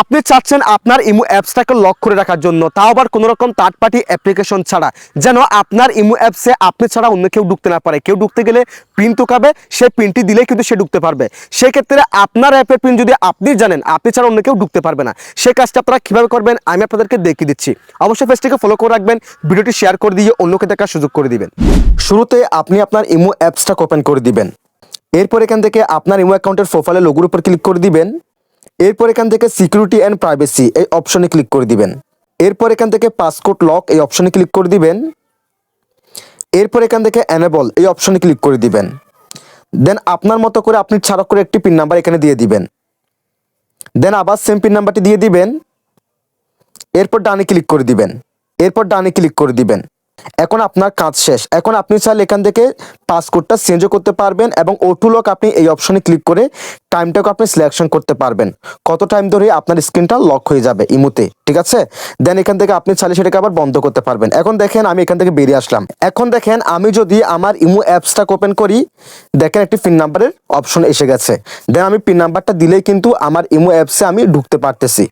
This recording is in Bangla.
আপনি চাচ্ছেন আপনার ইমো অ্যাপসটাকে লক করে রাখার জন্য, তাও আবার কোনো রকম থার্ড পার্টি অ্যাপ্লিকেশন ছাড়া। যেন আপনার ইমো অ্যাপসে আপনি ছাড়া অন্য কেউ ঢুকতে না পারে। কেউ ঢুকতে গেলে পিন তোকাবে সে পিনটি দিলে কিন্তু সে ঢুকতে পারবে। সেক্ষেত্রে আপনার অ্যাপের পিন যদি আপনি জানেন, আপনি ছাড়া অন্য কেউ ঢুকতে পারবে না। সে কাজটা আপনারা কীভাবে করবেন, আমি আপনাদেরকে দেখিয়ে দিচ্ছি। অবশ্যই পেজটিকে ফলো করে রাখবেন, ভিডিওটি শেয়ার করে দিয়ে অন্যকে দেখার সুযোগ করে দিবেন। শুরুতে আপনি আপনার ইমো অ্যাপসটা ওপেন করে দিবেন। এরপর এখান থেকে আপনার ইমো অ্যাকাউন্টের প্রোফাইলে লোগোর উপর ক্লিক করে দিবেন। এরপর এখান থেকে সিকিউরিটি অ্যান্ড প্রাইভেসি এই অপশনে ক্লিক করে দিবেন। এরপর এখান থেকে পাসপোর্ট লক এই অপশনে ক্লিক করে দিবেন। এরপর এখান থেকে অ্যানেবল এই অপশনে ক্লিক করে দিবেন। দেন আপনার মতো করে আপনি ছাড়া করে একটি পিন নাম্বার এখানে দিয়ে দিবেন। দেন আবার সেম পিন নাম্বারটি দিয়ে দিবেন। এরপর ডানে ক্লিক করে দিবেন। এরপর ডানে ক্লিক করে দিবেন। এখন আপনার কাজ শেষ। এখন আপনি চাইলে এখান থেকে পাসকোডটা চেঞ্জও করতে পারবেন এবং ওটু লক আপনি এই অপশনে ক্লিক করে টাইমটাকে আপনি সিলেকশন করতে পারবেন। কত টাইম ধরে আপনার স্ক্রিনটা লক হয়ে যাবে ইমুতে ঠিক আছে? দেন এখান থেকে আপনি চাইলে সেটাকে আবার বন্ধ করতে পারবেন। এখন দেখেন আমি এখান থেকে বেরিয়ে আসলাম। এখন দেখেন আমি যদি আমার ইমো অ্যাপসটা ওপেন করি, দেখেন একটি পিন নাম্বারের অপশন এসে গেছে। দেন আমি পিন নাম্বারটা দিলেই কিন্তু আমার ইমো অ্যাপসে আমি ঢুকতে পারতেছি।